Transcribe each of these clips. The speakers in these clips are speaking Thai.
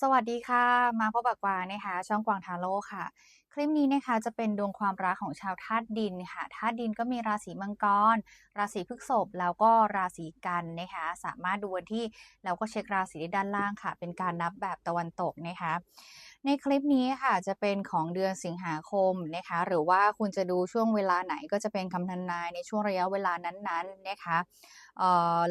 สวัสดีค่ะ มาพบกับกวางนะคะ ช่องกวางทาโร่ค่ะ คลิปนี้นะคะจะเป็นดวงความรักของชาวธาตุดินค่ะธาตุดินก็มีราศีมังกร ราศีพฤษภแล้วก็ราศีกันนะคะ สามารถดูวันที่แล้วก็เช็คราศีด้ด้านล่างค่ะ เป็นการนับแบบตะวันตกนะคะ ในคลิปนี้ค่ะจะเป็นของเดือนสิงหาคมนะคะ หรือว่าคุณจะดูช่วงเวลาไหนก็จะเป็นคำทำนายในช่วงระยะเวลานั้นๆนะคะ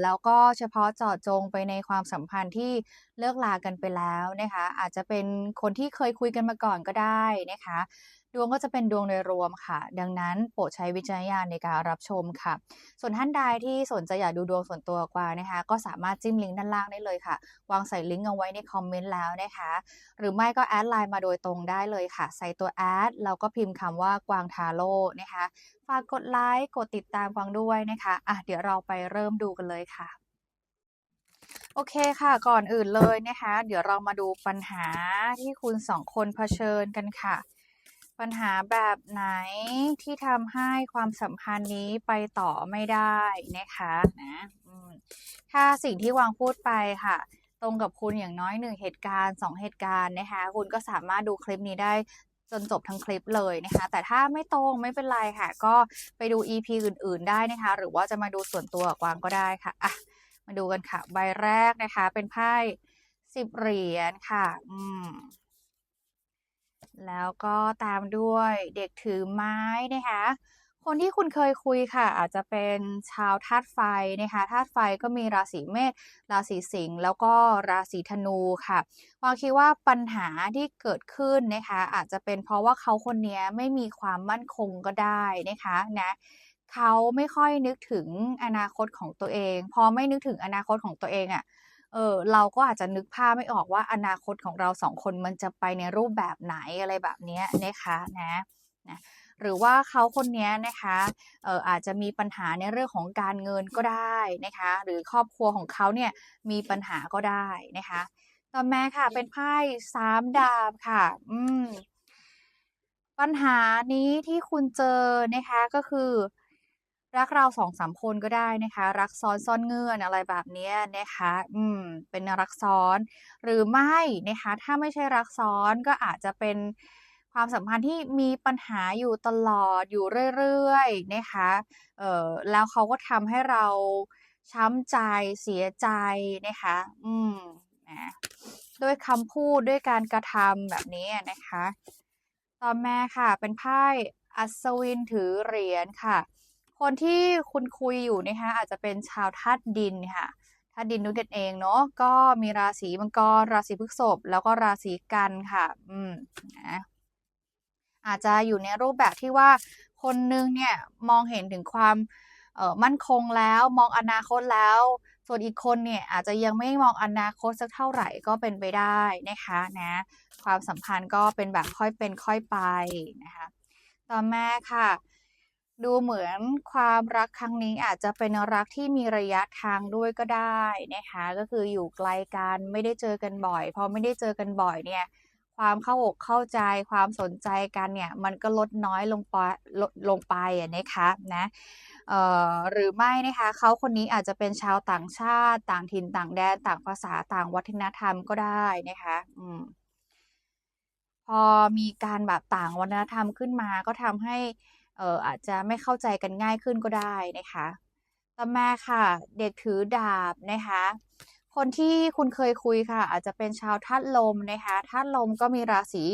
แล้วก็เฉพาะเจาะจงไปในความสัมพันธ์ที่เลิกลากันไปแล้วนะคะอาจจะเป็นคนที่เคยคุยกันมาก่อนก็ได้นะคะดวงก็จะเป็นดวงโดยรวมค่ะ ดังนั้นโปรดใช้วิจารณญาณในการรับชมค่ะ ส่วนท่านใดที่สนใจอยากดูดวงส่วนตัวกว่านะคะ ก็สามารถจิ้มลิงก์ด้านล่างได้เลยค่ะ วางใส่ลิงก์เอาไว้ในคอมเมนต์แล้วนะคะ หรือไม่ก็แอดไลน์มาโดยตรงได้เลยค่ะ ใส่ตัวแอดแล้วก็พิมพ์คำว่ากวางทาโร่นะคะากกดไลค์กดติดตามกวางด้วยนะคะอะเดี๋ยวเราไปเริ่มดูกันเลยค่ะ โอเคค่ะก่อนอื่นเลยนะคะ เดี๋ยวเรามาดูปัญหาที่คุณสองคนเผชิญกันค่ะ ปัญหาแบบไหนที่ทำให้ความสัมพันธ์นี้ไปต่อไม่ได้นะคะนะถ้าสิ่งที่วางพูดไปค่ะตรงกับคุณอย่างน้อยหนึ่งเหตุการณ์สองเหตุการณ์นะคะ คุณก็สามารถดูคลิปนี้ได้ จนจบทั้งคลิปเลยนะคะ แต่ถ้าไม่ตรงไม่เป็นไรค่ะ ก็ไปดู EP อื่น ๆ ได้นะคะ หรือว่าจะมาดูส่วนตัวกวางก็ได้ค่ะอะมาดูกันค่ะ ใบแรกนะคะ เป็นไพ่สิบเหรียญค่ะ อืมแล้วก็ตามด้วยเด็กถือไม้นะคะ คนที่คุณเคยคุยค่ะ อาจจะเป็นชาวธาตุไฟนะคะธาตุไฟก็มีราศีเมษราศีสิงห์แล้วก็ราศีธนูค่ะวางคิดว่าปัญหาที่เกิดขึ้นนะคะอาจจะเป็นเพราะว่าเขาคนนี้ไม่มีความมั่นคงก็ได้นะคะนะเขาไม่ค่อยนึกถึงอนาคตของตัวเอง พอไม่นึกถึงอนาคตของตัวเองอะ่ะเออเราก็อาจจะนึกภาพไม่ออกว่าอนาคตของเราสองคนมันจะไปในรูปแบบไหนอะไรแบบนี้นะคะนะนะ หรือว่าเขาคนนี้นะคะเอออาจจะมีปัญหาในเรื่องของการเงินก็ได้นะคะ หรือครอบครัวของเขาเนี่ยมีปัญหาก็ได้นะคะ ต่อมาค่ะเป็นไพ่สามดาบค่ะ อืม ปัญหานี้ที่คุณเจอนะคะก็คือรักเราสองสามคนก็ได้นะคะ รักซ้อนซ่อนเงื่อนอะไรแบบนี้นะคะ อืม เป็นรักซ้อน หรือไม่นะคะ ถ้าไม่ใช่รักซ้อนก็อาจจะเป็น ความสัมพันธ์ที่มีปัญหาอยู่ตลอดอยู่เรื่อยๆนะคะเออแล้วเขาก็ทำให้เราช้ำใจเสียใจนะคะ อืมนะด้วยคำพูดด้วยการกระทำแบบนี้นะคะ ต่อมาค่ะ เป็นไพ่อัศวินถือเหรียญค่ะ คนที่คุณคุยอยู่นะคะอาจจะเป็นชาวธาตุดินค่ะธาตุดินนุกันเองเนาะก็มีราศีมังกรราศีพฤษภแล้วก็ราศีกันค่ะ อืมนะ อาจจะอยู่ในรูปแบบที่ว่าคนนึงเนี่ยมองเห็นถึงความมั่นคงแล้วมองอนาคตแล้ว ส่วนอีกคนเนี่ยอาจจะยังไม่มองอนาคตสักเท่าไหร่ก็เป็นไปได้นะคะนะความสัมพันธ์ก็เป็นแบบค่อยเป็นค่อยไปนะคะต่อมาค่ะ ดูเหมือนความรักครั้งนี้อาจจะเป็นรักที่มีระยะทางด้วยก็ได้นะคะก็คืออยู่ไกลกันไม่ได้เจอกันบ่อยพอไม่ได้เจอกันบ่อยเนี่ย ความเข้าอกเข้าใจความสนใจกันเนี่ยมันก็ลดน้อยลงไปลดลงไปอะนะคะนะเอ่อหรือไม่นะคะเขาคนนี้อาจจะเป็นชาวต่างชาติ ต่างถิ่นต่างแดน ต่างภาษาต่างวัฒนธรรมก็ได้นะคะอืมพอมีการแบบต่างวัฒนธรรมขึ้นมาก็ทำให้เอ่ออาจจะไม่เข้าใจกันง่ายขึ้นก็ได้นะคะ ต่อมาค่ะ เด็กถือดาบนะคะ คนที่คุณเคยคุยค่ะ อาจจะเป็นชาวธาตุลมนะคะธาตุลมก็มีราศี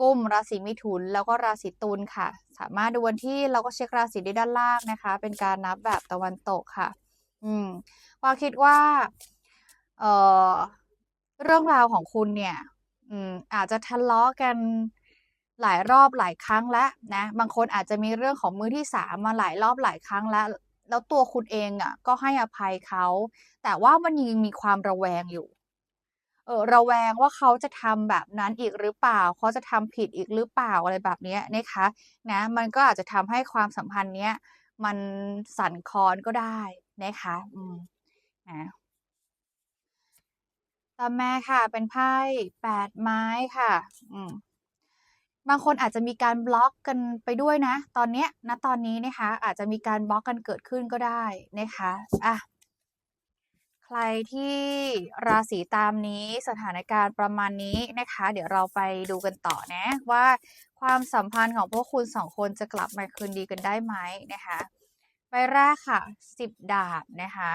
กุมราศีมิถุน แล้วก็ราศีตุลค่ะ สามารถดูวันที่เราก็เช็คราศีได้ด้านล่างนะคะ เป็นการนับแบบตะวันตกค่ะ อืมว่าคิดว่าเอ่อเรื่องราวของคุณเนี่ย อืม อาจจะทะเลาะกันหลายรอบหลายครั้งแล้วนะ บางคนอาจจะมีเรื่องของมือที่สามมาหลายรอบหลายครั้งแล้ว แล้วตัวคุณเองอะ ก็ให้อภัยเขา แต่ว่ามันยังมีความระแวงอยู่ เออระแวงว่าเขาจะทำแบบนั้นอีกหรือเปล่า เขาจะทำผิดอีกหรือเปล่าอะไรแบบนี้นะคะ นะ มันก็อาจจะทำให้ความสัมพันธ์เนี้ยมันสั่นคลอนก็ได้นะคะ อืมนะต่อมาค่ะ เป็นไพ่แปดไม้ค่ะ อืม บางคนอาจจะมีการบล็อกกันไปด้วยนะ ตอนเนี้ยณตอนนี้นะคะ อาจจะมีการบล็อกกันเกิดขึ้นก็ได้นะคะอะใครที่ราศีตามนี้สถานการณ์ประมาณนี้นะคะ เดี๋ยวเราไปดูกันต่อนะว่าความสัมพันธ์ของพวกคุณสองคนจะกลับมาคืนดีกันได้ไหมนะคะใบแรกค่ะสิบดาบนะคะ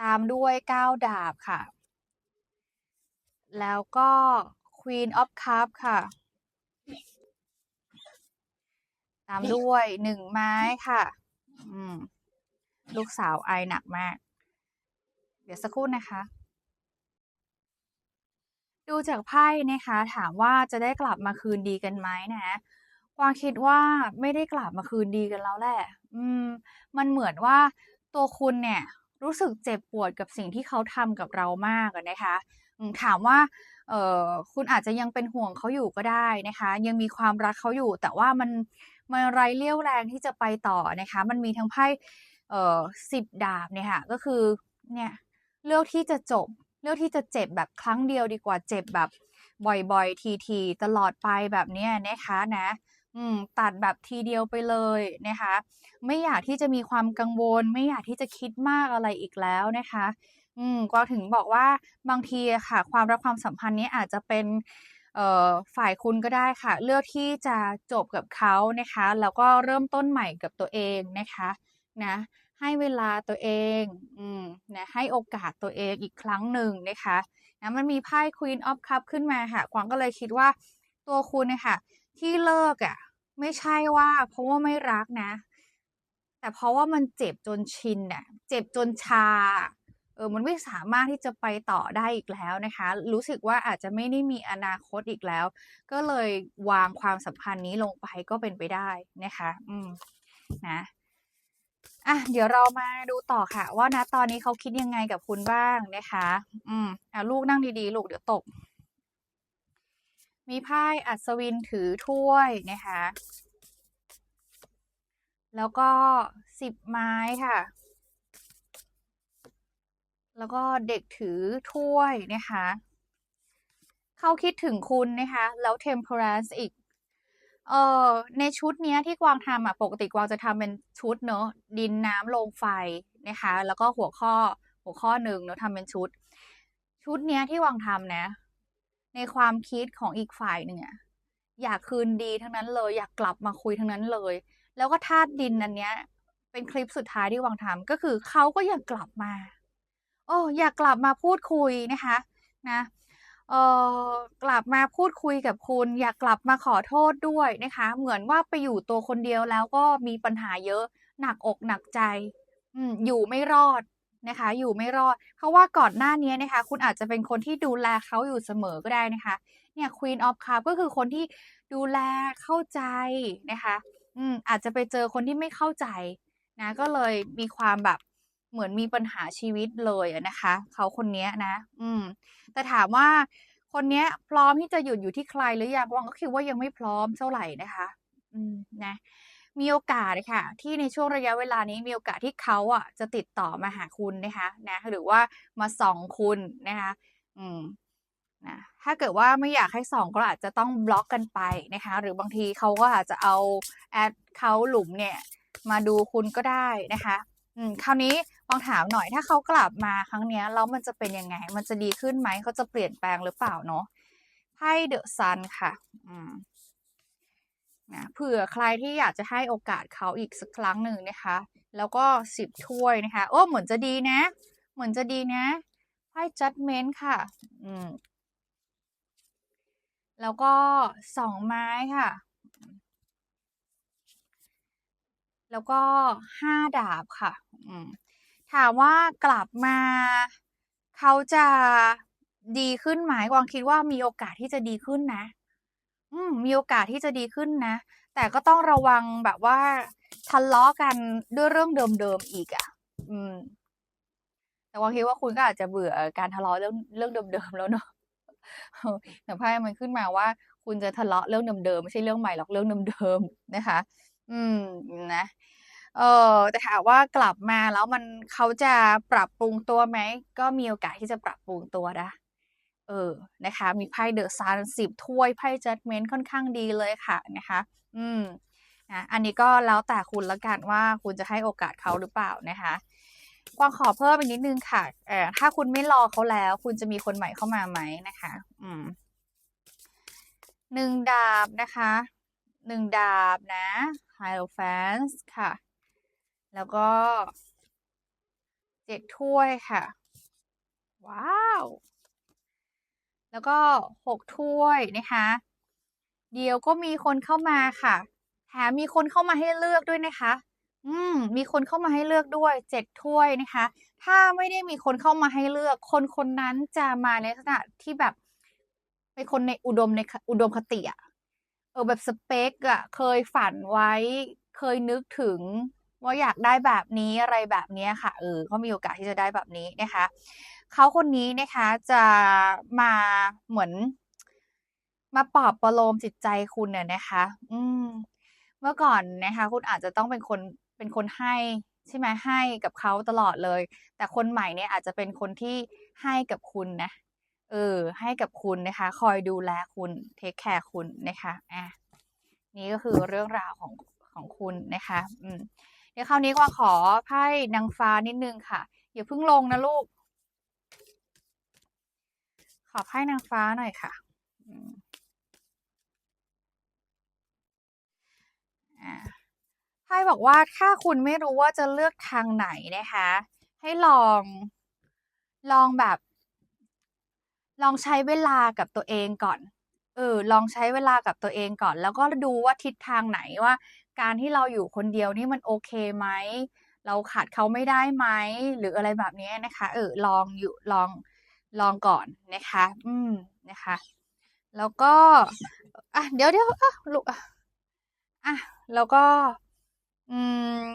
ตามด้วยเก้าดาบค่ะ แล้วก็ Queen of Cup ค่ะ ตามด้วยหนึ่งไม้ค่ะ อืม ลูกสาวไอหนักมาก เดี๋ยวสักครู่นะคะ ดูจากไพ่นะคะ ถามว่าจะได้กลับมาคืนดีกันไหมนะกวางคิดว่าไม่ได้กลับมาคืนดีกันแล้วแหละ อืม มันเหมือนว่าตัวคุณเนี่ยรู้สึกเจ็บปวดกับสิ่งที่เขาทำกับเรามากนะคะ ถามว่า เอ่อคุณอาจจะยังเป็นห่วงเขาอยู่ก็ได้นะคะ ยังมีความรักเขาอยู่ แต่ว่ามันมันไร้เรี่ยวแรงที่จะไปต่อนะคะ มันมีทั้งไพ่เอ่อสิบดาบเนี่ยค่ะก็คือเนี่ยเลือกที่จะจบ เลือกที่จะเจ็บแบบครั้งเดียวดีกว่าเจ็บแบบบ่อยๆ ทีๆ ตลอดไปแบบเนี้ยนะคะนะอืมตัดแบบทีเดียวไปเลยนะคะ ไม่อยากที่จะมีความกังวล ไม่อยากที่จะคิดมากอะไรอีกแล้วนะคะ อืมกวางถึงบอกว่าบางทีค่ะ ความรักความสัมพันธ์นี้อาจจะเป็นเอ่อฝ่ายคุณก็ได้ค่ะ เลือกที่จะจบกับเขานะคะ แล้วก็เริ่มต้นใหม่กับตัวเองนะคะนะให้เวลาตัวเองอืมนะให้โอกาสตัวเองอีกครั้งหนึ่งนะคะนะมันมีไพ่ Queen of Cup ขึ้นมาค่ะกวางก็เลยคิดว่าตัวคุณเนี่ยค่ะที่เลิกอะไม่ใช่ว่าเพราะว่าไม่รักนะ แต่เพราะว่ามันเจ็บจนชินน่ะเจ็บจนชา เออมันไม่สามารถที่จะไปต่อได้อีกแล้วนะคะ รู้สึกว่าอาจจะไม่ได้มีอนาคตอีกแล้ว ก็เลยวางความสัมพันธ์นี้ลงไปก็เป็นไปได้นะคะ อืมนะอะเดี๋ยวเรามาดูต่อค่ะ ว่าณตอนนี้เขาคิดยังไงกับคุณบ้างนะคะ อืมอ่าลูกนั่งดีๆ ลูกเดี๋ยวตก มีไพ่อัศวินถือถ้วยนะคะ แล้วก็สิบไม้ค่ะ แล้วก็เด็กถือถ้วยนะคะ เขาคิดถึงคุณนะคะ แล้ว Temperance อีก เอ่อในชุดเนี้ยที่กวางทำอะ ปกติกวางจะทำเป็นชุดเนาะดินน้ำลมไฟนะคะ แล้วก็หัวข้อหัวข้อหนึ่งเนาะทำเป็นชุด ชุดเนี้ยที่กวางทำนะ ในความคิดของอีกฝ่ายหนึ่งอะอยากคืนดีทั้งนั้นเลย อยากกลับมาคุยทั้งนั้นเลย แล้วก็ธาตุดินอันเนี้ย เป็นคลิปสุดท้ายที่วางทำก็คือเขาก็อยากกลับมา เอออยากกลับมาพูดคุยนะคะนะเอ่อกลับมาพูดคุยกับคุณ อยากกลับมาขอโทษด้วยนะคะ เหมือนว่าไปอยู่ตัวคนเดียวแล้วก็มีปัญหาเยอะ หนักอกหนักใจอืมอยู่ไม่รอดนะคะ อยู่ไม่รอด เพราะว่าก่อนหน้านี้นะคะ คุณอาจจะเป็นคนที่ดูแลเขาอยู่เสมอก็ได้นะคะ เนี่ย Queen of Cup ก็คือคนที่ดูแลเข้าใจนะคะ อืมอาจจะไปเจอคนที่ไม่เข้าใจนะ ก็เลยมีความแบบ เหมือนมีปัญหาชีวิตเลยนะคะ เขาคนนี้นะ อืม แต่ถามว่าคนนี้พร้อมที่จะหยุดอยู่ที่ใครหรือยังวางก็คิดว่ายังไม่พร้อมเท่าไหร่นะคะ อืมนะมีโอกาสค่ะ ที่ในช่วงระยะเวลานี้มีโอกาสที่เขาอะ จะติดต่อมาหาคุณนะคะนะหรือว่ามาส่องคุณนะคะ อืมนะถ้าเกิดว่าไม่อยากให้ส่องก็อาจจะต้องบล็อกกันไปนะคะ หรือบางทีเขาก็อาจจะเอาแอดเขาหลุมเนี่ย มาดูคุณก็ได้นะคะ อืมคราวนี้กวางถามหน่อยถ้าเขากลับมาครั้งเนี้ยแล้วมันจะเป็นยังไง มันจะดีขึ้นไหมเขาจะเปลี่ยนแปลงหรือเปล่าเนาะไพ่ The Sun ค่ะ อืมนะเผื่อใครที่อยากจะให้โอกาสเขาอีกสักครั้งหนึ่งนะคะ แล้วก็สิบถ้วยนะคะ โอ้เหมือนจะดีนะ เหมือนจะดีนะไพ่ Judgment ค่ะ อืมแล้วก็สองไม้ค่ะ แล้วก็ห้าดาบค่ะถามว่ากลับมาเขาจะดีขึ้นไหมกวางคิดว่ามีโอกาสที่จะดีขึ้นนะ อืม มีโอกาสที่จะดีขึ้นนะ แต่ก็ต้องระวังแบบว่าทะเลาะกันด้วยเรื่องเดิมๆอีกอะอืม แต่กวางคิดว่าคุณก็อาจจะเบื่อการทะเลาะเรื่องเรื่องเดิมๆแล้วเนาะแต่ไพ่มันขึ้นมาว่า คุณจะทะเลาะเรื่องเดิมๆไม่ใช่เรื่องใหม่หรอกเรื่องเดิมๆนะคะ อืมนะ เออแต่ถามว่ากลับมาแล้วมันเขาจะปรับปรุงตัวไหม ก็มีโอกาสที่จะปรับปรุงตัวนะเออนะคะ มีไพ่ The Sun 10ถ้วยไพ่ Judgment ค่อนข้างดีเลยค่ะนะคะ อืมนะอันนี้ก็แล้วแต่คุณล้วกันว่าคุณจะให้โอกาสเขาหรือเปล่านะคะกวางขอเพิ่มอีกนิดนึงค่ะเออถ้าคุณไม่รอเขาแล้ว คุณจะมีคนใหม่เข้ามาไหมนะคะ อืมหนึ่งดาบนะคะหนึ่งดาบนะ Hierophant ค่ะ แล้วก็เจ็ดถ้วยค่ะ ว้าว แล้วก็หกถ้วยนะคะ เดี๋ยวก็มีคนเข้ามาค่ะแถมมีคนเข้ามาให้เลือกด้วยนะคะ อืม มีคนเข้ามาให้เลือกด้วยเจ็ดถ้วยนะคะ ถ้าไม่ได้มีคนเข้ามาให้เลือก คนคนนั้นจะมาในลักษณะที่แบบเป็นคนในอุดมในอุดมคติอะเออแบบสเปคอะเคยฝันไว้เคยนึกถึง ว่าอยากได้แบบนี้อะไรแบบนี้ค่ะ เออก็มีโอกาสที่จะได้แบบนี้นะคะ เขาคนนี้นะคะจะมาเหมือน มาปลอบประโลมจิตใจคุณเนี่ยนะคะ อืม เมื่อก่อนนะคะ คุณอาจจะต้องเป็นคนเป็นคนให้ใช่ไหมให้กับเขาตลอดเลย แต่คนใหม่เนี่ยอาจจะเป็นคนที่ให้กับคุณนะ เออ ให้กับคุณนะคะ คอยดูแลคุณเทคแคร์คุณนะคะอะนี่ก็คือเรื่องราวของของคุณนะคะ อืม เดี๋ยวคราวนี้กวางขอไพ่นางฟ้านิดนึงค่ะอย่าเพิ่งลงนะลูก ขอไพ่นางฟ้าหน่อยค่ะไพ่บอกว่าถ้าคุณไม่รู้ว่าจะเลือกทางไหนนะคะ ให้ลองลองแบบ ลองใช้เวลากับตัวเองก่อนเออลองใช้เวลากับตัวเองก่อน แล้วก็ดูว่าทิศทางไหนว่า การที่เราอยู่คนเดียวนี่มันโอเคไหมเราขาดเขาไม่ได้ไหมหรืออะไรแบบนี้นะคะเออลองอยู่ลองลองก่อนนะคะ อืมนะคะ แล้วก็อะเดี๋ยวเดี๋ยวอะลูกอะอะแล้วก็ อืม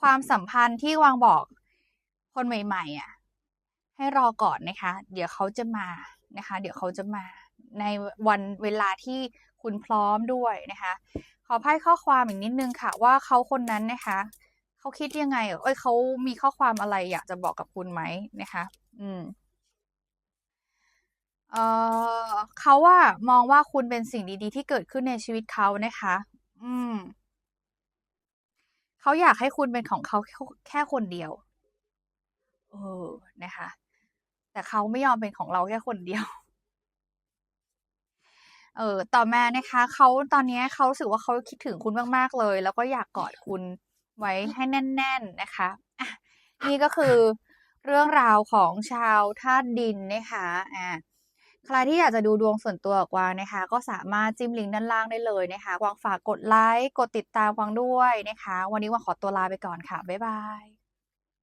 ความสัมพันธ์ที่วางบอกคนใหม่ ๆ อะ ให้รอก่อนนะคะ เดี๋ยวเขาจะมานะคะ เดี๋ยวเขาจะมาในวันเวลาที่คุณพร้อมด้วยนะคะ ขอไพ่ข้อความอีกนิดนึงค่ะ ว่าเขาคนนั้นนะคะเขาคิดยังไงเอ้ยเขามีข้อความอะไรอยากจะบอกกับคุณไหมนะคะ อืมเออเขาว่ามองว่าคุณเป็นสิ่งดี ๆ ที่เกิดขึ้นในชีวิตเขานะคะ อืมเขาอยากให้คุณเป็นของเขาแค่แค่คนเดียว เออนะคะ แต่เขาไม่ยอมเป็นของเราแค่คนเดียว เออต่อมานะคะเขาตอนนี้เขารู้สึกว่าเขาคิดถึงคุณมาก ๆ เลย แล้วก็อยากกอดคุณไว้ให้แน่น ๆนะคะอะนี่ก็คือเรื่องราวของชาวธาตุดินนะคะอ่าใครที่อยากจะดูดวงส่วนตัวกับกวางนะคะ ก็สามารถจิ้มลิงก์ด้านล่างได้เลยนะคะกวางฝากกดไลค์กดติดตามกวางด้วยนะคะ วันนี้กวางขอตัวลาไปก่อนค่ะบ๊ายบาย